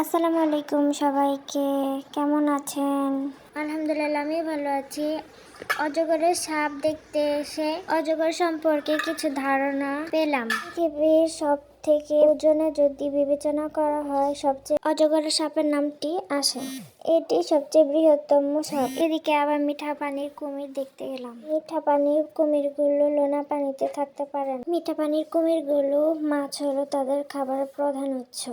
আসসালামু আলাইকুম সবাইকে কেমন আছেন? আলহামদুলিল্লাহ আমি ভালো আছি। অজগরের সাপ দেখতে এসে অজগর সম্পর্কে কিছু ধারণা পেলাম। পৃথিবীর সব থেকে ওজনে যদি বিবেচনা করা হয় সবচেয়ে অজগরের সাপের নামটি আসে। এটি সবচেয়ে বৃহত্তম সাপ। এদিকে আবার মিঠা পানির কুমির দেখতে গেলাম। মিঠা পানির কুমিরগুলো লোনা পানিতে থাকতে পারে মিঠা পানির কুমিরগুলো মাছ হলো তাদের খাবার প্রধান উৎস।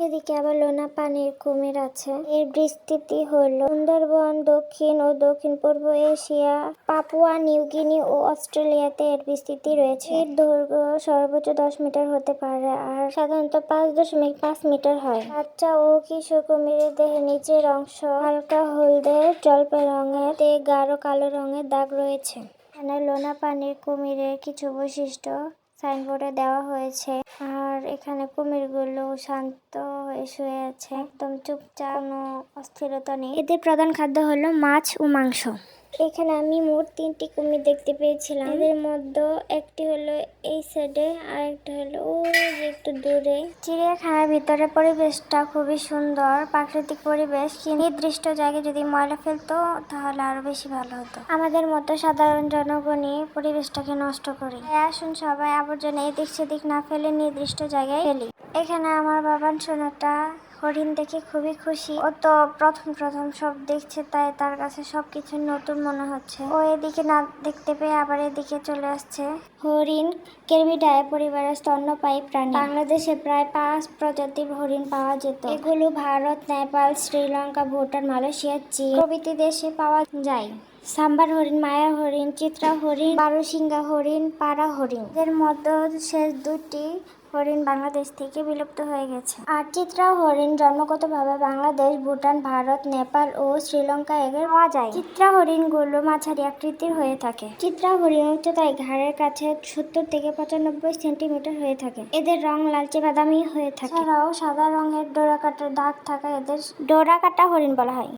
এদিকে আবার লোনা পানির কুমির আছে। এর বিস্তৃতি হল সুন্দরবন, দক্ষিণ ও দক্ষিণ পূর্ব এশিয়া, পাপুয়া নিউগিনি ও অস্ট্রেলিয়াতে এর বিস্তৃতি রয়েছে। এর দৈর্ঘ্য সর্বোচ্চ দশ মিটার হতে পারে আর সাধারণত পাঁচ দশমিক পাঁচ মিটার হয়। বাচ্চা ও কিশোর কুমিরের দেহের নিচের অংশ হালকা হলদে জলপে রঙের গাঢ় কালো রঙের দাগ রয়েছে। এখানে লোনা পানির কুমিরের কিছু বৈশিষ্ট্য সাইনবোর্ডে দেওয়া হয়েছে। আর এখানে কুমিরগুলো শান্ত হয়ে শুয়ে আছে। একদম চুপচাপ অস্থিরতা নেই। এদের প্রধান খাদ্য হলো মাছ ও মাংস। এখানে আমি মোট তিনটি কুমির দেখতে পেয়েছিলাম। এদের মধ্যে একটি হলো এই সাইডে আর একটা হলো ওই যে একটু দূরে। চিড়িয়াখানার ভিতরে পরিবেশটা খুবই সুন্দর প্রাকৃতিক পরিবেশ। নির্দিষ্ট জায়গায় যদি ময়লা ফেলতো তাহলে আরও বেশি ভালো হতো। আমাদের মতো সাধারণ জনগণই পরিবেশটাকে নষ্ট করি। আসুন সবাই আবর্জনা এদিক সেদিক না ফেলে নির্দিষ্ট জায়গায় ফেলি। এখানে আমার বাবান সোনাটা হরিণ দেখে খুবই খুশি। ও তো প্রথম প্রথম সব দেখছে তাই তার কাছে সবকিছু নতুন মনে হচ্ছে। ও এদিকে না দেখতে পেয়ে আবার এদিকে চলে আসছে। হরিণ কেরবিডায় পরিবারের স্তন্যপায়ী প্রাণী। বাংলাদেশে প্রায় পাঁচ প্রজাতির হরিণ পাওয়া যেত। এগুলো ভারত নেপাল শ্রীলঙ্কা ভুটান মালয়েশিয়া চীন। প্রভৃতি দেশে পাওয়া যায়। সাম্বার হরিণ, মায়া হরিণ, চিত্রা হরিণ বারোসিঙ্গা হরিণ, পাড়া হরিণ। এর মধ্যে শেষ দুটি হরিণ বাংলাদেশ থেকে বিলুপ্ত হয়ে গেছে। আর চিত্রা হরিণ জন্মগতভাবে বাংলাদেশ, ভুটান, ভারত, নেপাল ও শ্রীলঙ্কা এদের পাওয়া যায়। চিত্রা হরিণগুলো মাঝারি আকৃতির হয়ে থাকে। চিত্রা হরিণ উচ্চতায় ঘাড়ের কাছে সত্তর থেকে পঁচানব্বই সেন্টিমিটার হয়ে থাকে। এদের রং লালচে বাদামি হয়ে থাকে। এছাড়াও সাদা রঙের ডোরা কাটার দাগ থাকা এদের ডোরা কাটা হরিণ বলা হয়।